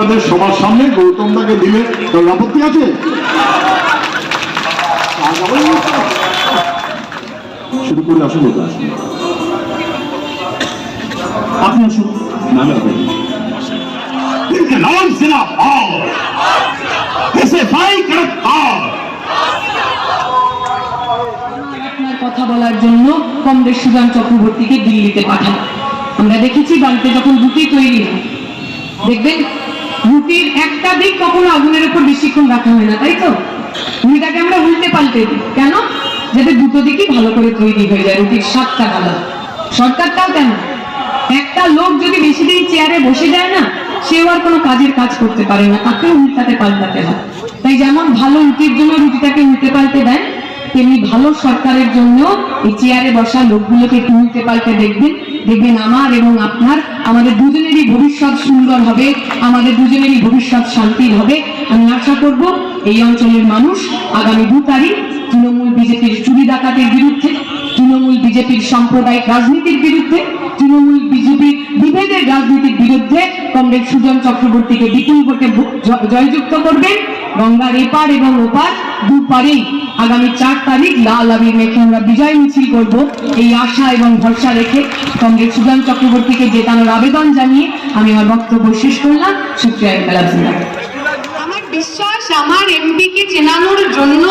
আপনাদের সবার সামনে গৌতম দাকে দিলে কারণ আপত্তি আছে? শুরু করলে আসুন আপনি আসুন। কথা বলার জন্য কমরেড সুজান চক্রবর্তীকে দিল্লিতে পাঠান। আমরা দেখেছি বাড়িতে যখন বুকে তৈরি হয়। দেখবেন? রুটির একটা দিক কখনো আগুনের উপর বেশিক্ষণ রাখা হয় না, তাই তো? রুটিটাকে আমরা উল্টে পাল্টে দিই। কেন? যাতে দুটো দিকই ভালো করে তৈরি হয়ে যায়, রুটির স্বাদটা ভালো। সরকারটাও কেন? একটা লোক যদি বেশি দিন চেয়ারে বসে যায় না, সেও আর কোনো কাজের কাজ করতে পারে না তাকে উল্টাতে পাল্টাতে হয়। তাই যেমন ভালো রুটির জন্য রুটিটাকে উল্টে পাল্টে দেয় তেমনি ভালো সরকারের জন্য এই চেয়ারে বসা লোকগুলোকে উল্টে পাল্টে দেখবেন। দেখবেন আমার এবং আপনার, আমাদের দুজনেরই ভবিষ্যৎ সুন্দর হবে, আমাদের দুজনেরই ভবিষ্যৎ শান্তির হবে। আমি আশা করব এই অঞ্চলের মানুষ আগামী দু তারিখ তৃণমূল বিজেপির চুরি ডাকাতের বিরুদ্ধে, তৃণমূল বিজেপির সাম্প্রদায়িক রাজনীতির বিরুদ্ধে, তৃণমূল বিজেপির বিভেদের রাজনীতির বিরুদ্ধে কমরেড সুজন চক্রবর্তীকে বিপুল জয়যুক্ত করবেন। গঙ্গার এপার এবং ওপার দুপারেই আগামী চার তারিখ লাল আবির মেখে আমরা বিজয় মিছিল করব। এই আশা এবং ভরসা রেখে কংগ্রেস সুজান চক্রবর্তীকে জেতানোর আবেদন জানিয়ে আমি আমার বক্তব্য শেষ করলাম। সুপ্রিয়া বেলাজিনা আমার বিশ্বাস, আমার এমপি কে চেনানোর জন্য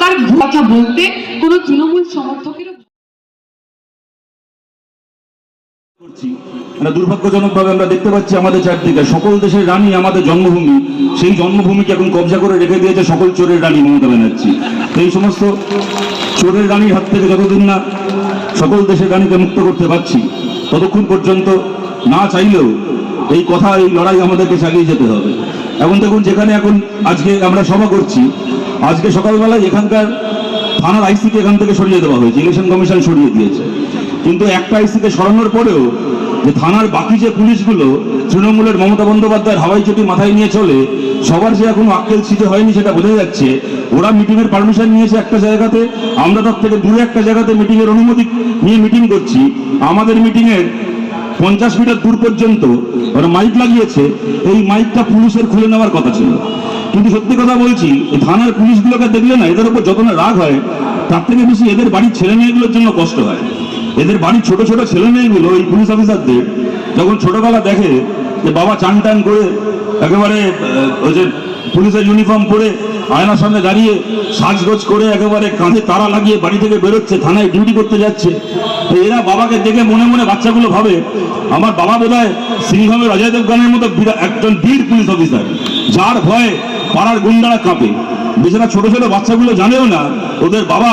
তার কথা বলতে কোনো তৃণমূল সমর্থকেরও করছি। দুর্ভাগ্যজনকভাবে আমরা দেখতে পাচ্ছি আমাদের চারদিকে সকল দেশের রানী আমাদের জন্মভূমি। সেই জন্মভূমিকে এখন কবজা করে রেখে দিয়েছে সকল চোরের রানী মমতা ব্যানার্জি। এই সমস্ত চোরের রানীর হাত থেকে যতদিন না সকল দেশের রানীকে মুক্ত করতে পারছি, ততক্ষণ পর্যন্ত না চাইলেও এই কথা, এই লড়াই আমাদেরকে চালিয়ে যেতে হবে। এখন দেখুন, যেখানে এখন আজকে আমরা সভা করছি, আজকে সকালবেলায় এখানকার থানার আইসিকে এখান থেকে সরিয়ে দেওয়া হয়েছে, ইলেকশন কমিশন সরিয়ে দিয়েছে। কিন্তু একটা আইসিকে সরানোর পরেও যে থানার বাকি যে পুলিশগুলো, তৃণমূলের মমতা বন্দ্যোপাধ্যায়ের হাওয়াই চটি মাথায় নিয়ে চলে, সবার যে এখনও আক্কেল ছিটে হয়নি সেটা বোঝা যাচ্ছে। ওরা মিটিংয়ের পারমিশন নিয়েছে একটা জায়গাতে, আমরা তার থেকে দূরে একটা জায়গাতে মিটিংয়ের অনুমতি নিয়ে মিটিং করছি। আমাদের মিটিংয়ের পঞ্চাশ মিটার দূর পর্যন্ত ওরা মাইক লাগিয়েছে, এই মাইকটা পুলিশের খুলে নেওয়ার কথা ছিল। কিন্তু সত্যি কথা বলছি থানার পুলিশগুলোকে দেখলে না, এদের উপর যত না রাগ হয়, তার থেকে বেশি এদের বাড়ির ছেলে মেয়েগুলোর জন্য কষ্ট হয়। এদের বাড়ির ছোট ছোট ছেলে মেয়েগুলো, এই পুলিশ অফিসারদের যখন ছোটবেলা দেখে যে বাবা চান টান করে একেবারে ওই যে পুলিশের ইউনিফর্ম পরে আয়নার সামনে দাঁড়িয়ে সাজগোজ করে একেবারে কাঁধে তারা লাগিয়ে বাড়ি থেকে বেরোচ্ছে, থানায় ডিউটি করতে যাচ্ছে, তো এরা বাবাকে দেখে মনে মনে বাচ্চাগুলো ভাবে, আমার বাবা বোধ হয় সিংহমের অজয় দেবগানের মতো একজন বীর পুলিশ অফিসার যার ভয়ে পাড়ার গুন্ডারা কাঁপে। বেচারা ছোট ছোট বাচ্চাগুলো জানেও না, ওদের বাবা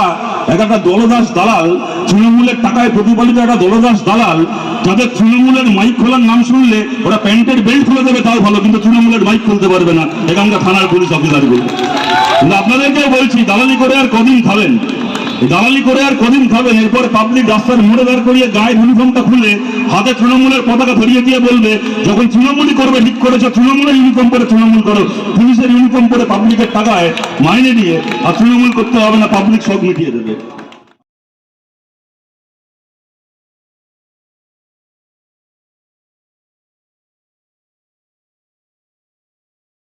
এক একটা দলদাস দালাল তৃণমূলের টাকায় প্রতিপালিত একটা দলদাস দালাল, যাদের তৃণমূলের মাইক খোলার নাম শুনলে ওরা প্যান্টের বেল্ট খুলে দেবে, তাও ভালো, কিন্তু তৃণমূলের মাইক খুলতে পারবে না। এখানকার থানার পুলিশ অফিসারগুলো। আপনাদেরকেও বলছি, দালালি করে আর কদিন খাবেন দালালি করে আর কদিন খাবেন এরপর পাবলিক রাস্তার মোড়ে দাঁড় করিয়ে গায়ের ইউনিফর্মটা খুলে হাতে তৃণমূলের পতাকা ধরিয়ে দিয়ে বলবে, যখন তৃণমূলই করবে, ঠিক করেছ, তৃণমূলের ইউনিফর্ম পরে তৃণমূল করো। পুলিশের ইউনিফর্ম পরে পাবলিকের টাকায় মাইনে দিয়ে আর তৃণমূল করতে হবে না পাবলিক সব মিটিয়ে দেবে।